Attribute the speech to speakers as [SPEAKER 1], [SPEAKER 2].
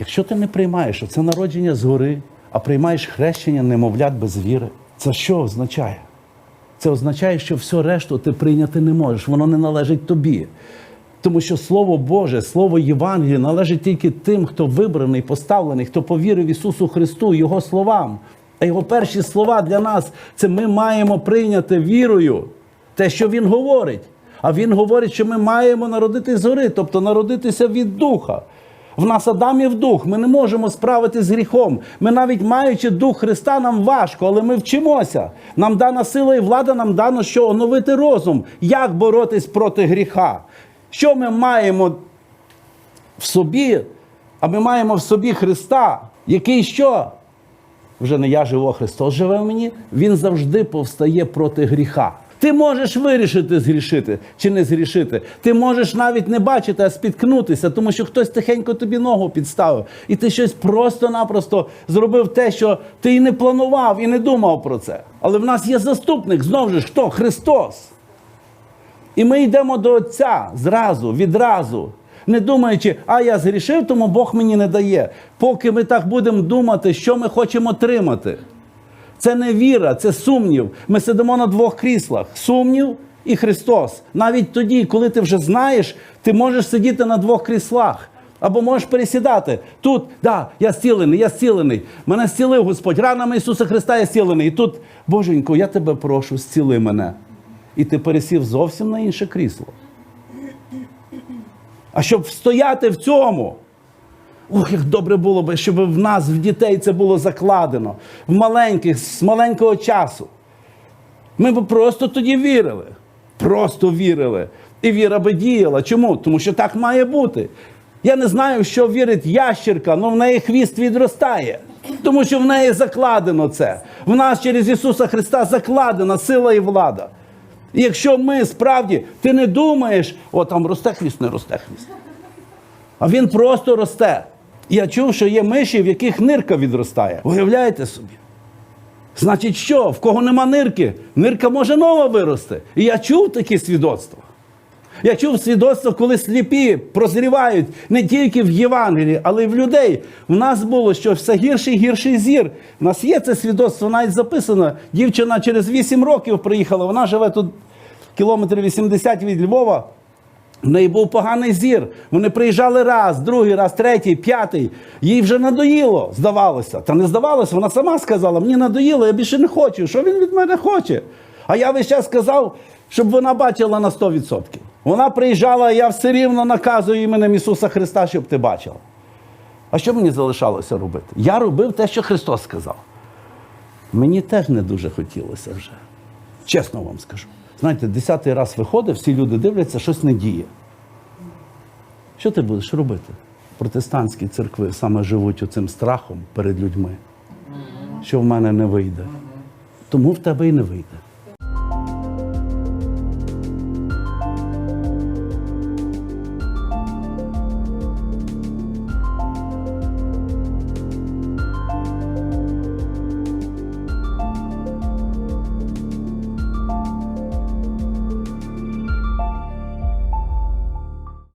[SPEAKER 1] Якщо ти не приймаєш, що це народження згори, а приймаєш хрещення немовлят без віри, це що означає? Це означає, що все решту ти прийняти не можеш, воно не належить тобі. Тому що Слово Боже, Слово Євангелія належить тільки тим, хто вибраний, поставлений, хто повірив Ісусу Христу, Його словам. А Його перші слова для нас це ми маємо прийняти вірою те, що Він говорить. А Він говорить, що ми маємо народитись згори, тобто народитися від Духа. В нас Адамів дух, ми не можемо справитися з гріхом. Ми навіть маючи дух Христа, нам важко, але ми вчимося. Нам дана сила і влада, нам дано що оновити розум, як боротись проти гріха. Що ми маємо в собі? А ми маємо в собі Христа, який що? Вже не я живу, а Христос живе в мені. Він завжди повстає проти гріха. Ти можеш вирішити згрішити чи не згрішити. Ти можеш навіть не бачити, а спіткнутися, тому що хтось тихенько тобі ногу підставив, і ти щось просто-напросто зробив те, що ти і не планував, і не думав про це. Але в нас є заступник, знову ж хто? Христос. І ми йдемо до Отця зразу, відразу, не думаючи, а я згрішив, тому Бог мені не дає. Поки ми так будемо думати, що ми хочемо отримати. Це не віра, це сумнів. Ми сидимо на двох кріслах: сумнів і Христос. Навіть тоді, коли ти вже знаєш, ти можеш сидіти на двох кріслах. Або можеш пересідати. Тут, да, я зцілений, я зцілений. Мене зцілив Господь. Ранами Ісуса Христа я зцілений. І тут, Боженько, я тебе прошу, зціли мене. І ти пересів зовсім на інше крісло. А щоб стояти в цьому, ох, як добре було би, щоб в нас, в дітей, це було закладено, в маленьких, з маленького часу. Ми б просто тоді вірили. Просто вірили. І віра би діяла. Чому? Тому що так має бути. Я не знаю, що вірить ящерка, але в неї хвіст відростає. Тому що в неї закладено це. В нас через Ісуса Христа закладена сила і влада. І якщо ми справді, ти не думаєш, о, там росте хвіст, не росте хвіст. А він просто росте. Я чув, що є миші, в яких нирка відростає. Уявляєте собі? Значить, що? В кого нема нирки, нирка може нова вирости. І я чув такі свідоцтва. Я чув свідоцтво, коли сліпі прозрівають не тільки в Євангелії, але й в людей. У нас було, що все гірший і гірший зір. У нас є це свідоцтво, навіть записано. Дівчина через 8 років приїхала, вона живе тут кілометрів 80 від Львова. В неї був поганий зір. Вони приїжджали раз, другий раз, третій, п'ятий. Їй вже надоїло, здавалося. Та не здавалося, вона сама сказала: мені надоїло, я більше не хочу. Що він від мене хоче? А я весь час сказав, щоб вона бачила на 100%. Вона приїжджала, а я все рівно наказую іменем Ісуса Христа, щоб ти бачила. А що мені залишалося робити? Я робив те, що Христос сказав. Мені теж не дуже хотілося вже. Чесно вам скажу. Знаєте, десятий раз виходить, всі люди дивляться, щось не діє. Що ти будеш робити? Протестантські церкви саме живуть оцим страхом перед людьми, що в мене не вийде. Тому в тебе і не вийде.